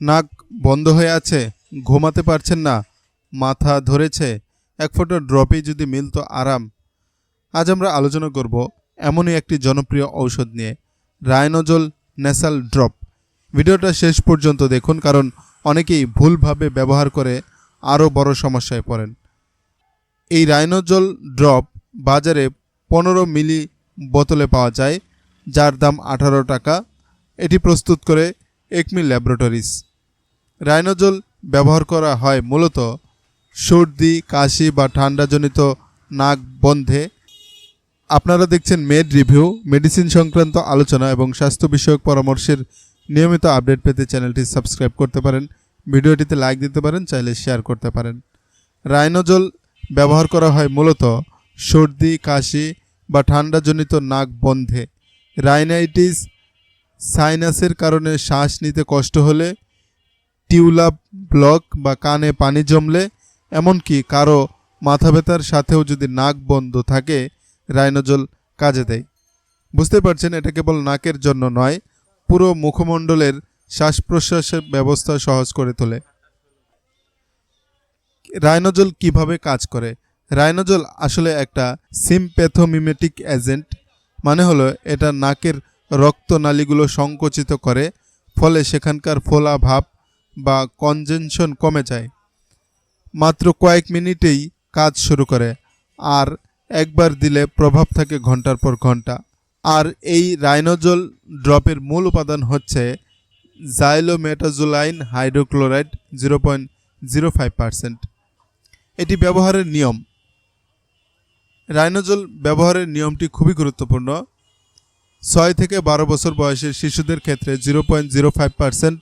নাক বন্ধ হয়ে আছে, ঘুমাতে পারছেন না, মাথা ধরেছে, এক ফোঁটা ড্রপেই যদি মিলতো আরাম। আজ আমরা আলোচনা করব এমনই একটি জনপ্রিয় ঔষধ নিয়ে রায়নোজল ন্যাসাল ড্রপ। ভিডিওটা শেষ পর্যন্ত দেখুন, কারণ অনেকেই ভুলভাবে ব্যবহার করে আরও বড় সমস্যায় পড়েন। এই রাইনোজল ড্রপ বাজারে পনেরো মিলি বোতলে পাওয়া যায়, যার দাম আঠারো টাকা। এটি প্রস্তুত করে একমি ল্যাবরেটরিজ। রাইনোজল ব্যবহার করা হয় মূলত সর্দি, কাশি বা ঠান্ডাজনিত নাক বন্ধে। আপনারা দেখছেন মেড রিভিউ, মেডিসিন সংক্রান্ত আলোচনা এবং স্বাস্থ্য বিষয়ক পরামর্শের নিয়মিত আপডেট পেতে চ্যানেলটি সাবস্ক্রাইব করতে পারেন, ভিডিওটিতে লাইক দিতে পারেন, চাইলে শেয়ার করতে পারেন। রাইনোজল ব্যবহার করা হয় মূলত সর্দি, কাশি বা ঠান্ডাজনিত নাক বন্ধে। রাইনাইটিস সাইনাসের কারণে শ্বাস নিতে কষ্ট হলে টিউলাপ ব্লক বা কানে পানি জমলে, এমনকি কারও মাথা ব্যথার সাথেও যদি নাক বন্ধ থাকে, রাইনোজল কাজে দেয়। বুঝতে পারছেন, এটা কেবল নাকের জন্য নয়, পুরো মুখমণ্ডলের শ্বাস প্রশ্বাসের ব্যবস্থা সহজ করে তোলে। রাইনোজল কীভাবে কাজ করে? রাইনোজল আসলে একটা সিমপ্যাথোমিমেটিক এজেন্ট মানে হলো এটা নাকের রক্তনালীগুলো সংকুচিত করে, ফলে সেখানকার ফোলা ভাব বা কনজেনশন কমে যায়। মাত্র কয়েক মিনিটেই কাজ শুরু করে, আর একবার দিলে প্রভাব থাকে ঘণ্টার পর ঘণ্টা। আর এই রাইনোজল ড্রপের মূল উপাদান হচ্ছে xylometazoline hydrochloride zero point zero five এটি ব্যবহারের নিয়ম। রাইনোজল ব্যবহারের নিয়মটি খুবই গুরুত্বপূর্ণ। ছয় থেকে বারো বছর বয়সের শিশুদের ক্ষেত্রে zero point zero five percent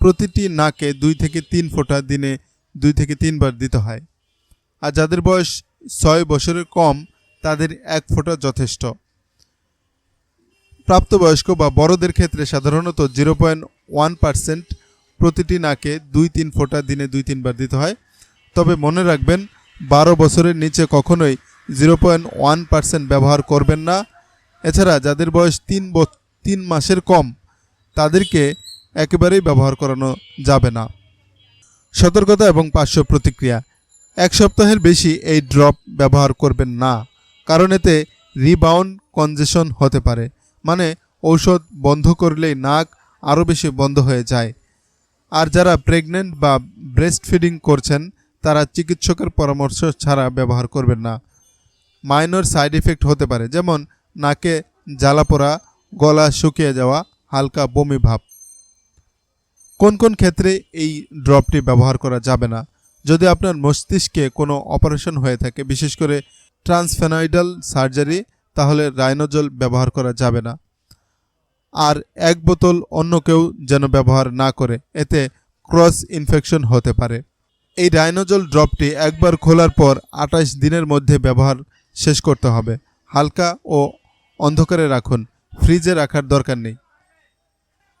প্রতিটি নাকে দুই থেকে তিন ফোঁটা দিনে দুই থেকে তিনবার দিতে হয়। আর যাদের বয়স ছয় বছরের কম, তাদের এক ফোঁটা যথেষ্ট। প্রাপ্তবয়স্ক বা বড়দের ক্ষেত্রে সাধারণত জিরো পয়েন্ট ওয়ান পার্সেন্ট প্রতিটি নাকে দুই তিন ফোঁটা দিনে দুই তিনবার দিতে হয়। তবে মনে রাখবেন, বারো বছরের নিচে কখনোই জিরো পয়েন্ট ওয়ান পার্সেন্ট ব্যবহার করবেন না। এছাড়া যাদের বয়স তিন তিন মাসের কম, তাদেরকে একেবারেই ব্যবহার করানো যাবে না। সতর্কতা এবং পার্শ্ব প্রতিক্রিয়া। এক সপ্তাহের বেশি এই ড্রপ ব্যবহার করবেন না, কারণ এতে রিবাউন্ড কনজেশন হতে পারে। মানে ঔষধ বন্ধ করলেই নাক আরও বেশি বন্ধ হয়ে যায়। আর যারা প্রেগনেন্ট বা ব্রেস্ট ফিডিং করছেন, তারা চিকিৎসকের পরামর্শ ছাড়া ব্যবহার করবেন না। মাইনর সাইড এফেক্ট হতে পারে, যেমন নাকে জ্বালা পোড়া গলা শুকিয়ে যাওয়া, হালকা বমি ভাব। কোন কোন ক্ষেত্রে এই ড্রপটি ব্যবহার করা যাবে না? যদি আপনার মস্তিষ্কে কোনো অপারেশন হয়ে থাকে, বিশেষ করে ট্রান্সফেনয়েডাল সার্জারি, তাহলে রাইনোজল ব্যবহার করা যাবে না। আর এক বোতল অন্য কেউ যেন ব্যবহার না করে, এতে ক্রস ইনফেকশন হতে পারে। এই রাইনোজল ড্রপটি একবার খোলার পর আঠাশ দিনের মধ্যে ব্যবহার শেষ করতে হবে। হালকা ও অন্ধকারে রাখুন। ফ্রিজে রাখার দরকার নেই।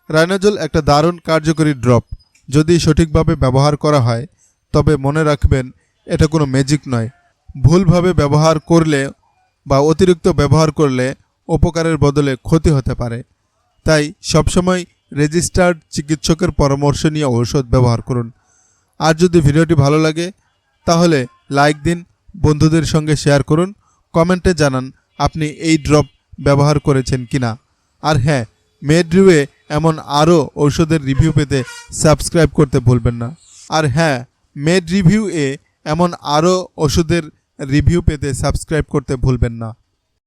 রাইনোজল একটা দারুণ কার্যকরী ড্রপ। যদি সঠিকভাবে ব্যবহার করা হয়, তবে মনে রাখবেন এটা কোনো ম্যাজিক নয়। ভুলভাবে ব্যবহার করলে বা অতিরিক্ত ব্যবহার করলে উপকারের বদলে ক্ষতি হতে পারে। তাই সবসময় রেজিস্টার্ড চিকিৎসকের পরামর্শ নিয়ে ঔষধ ব্যবহার করুন। আর যদি ভিডিওটি ভালো লাগে, তাহলে লাইক দিন, বন্ধুদের সঙ্গে শেয়ার করুন, কমেন্টে জানান আপনি এই ড্রপ ব্যবহার করেছেন কিনা। আর হ্যাঁ মেড রিভিউয়ে এমন আরও ঔষধের রিভিউ পেতে সাবস্ক্রাইব করতে ভুলবেন না। আর হ্যাঁ মেড রিভিউ এ এমন আরও ওষুধের রিভিউ পেতে সাবস্ক্রাইব করতে ভুলবেন না।